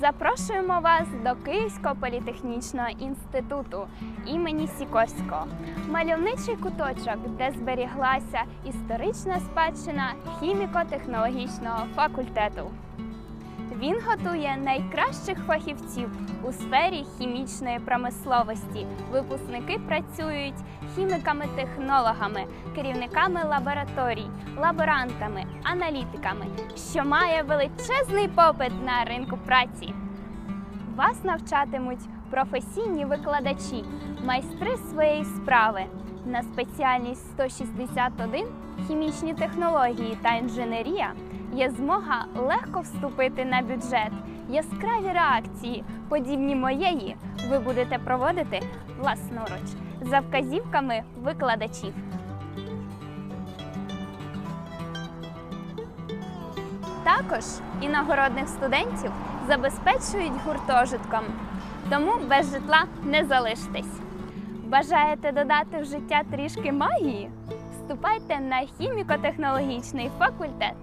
Запрошуємо вас до Київського політехнічного інституту імені Сікорського. Мальовничий куточок, де зберіглася історична спадщина хіміко-технологічного факультету. Він готує найкращих фахівців у сфері хімічної промисловості. Випускники працюють хіміками-технологами, керівниками лабораторій, лаборантами, аналітиками, що має величезний попит на ринку праці. Вас навчатимуть професійні викладачі, майстри своєї справи. На спеціальність 161 хімічні технології та інженерія є змога легко вступити на бюджет. Яскраві реакції, подібні моєї, ви будете проводити власноруч за вказівками викладачів. Також іногородних студентів забезпечують гуртожитком, тому без житла не залишитесь. Бажаєте додати в життя трішки магії? Вступайте на хіміко-технологічний факультет.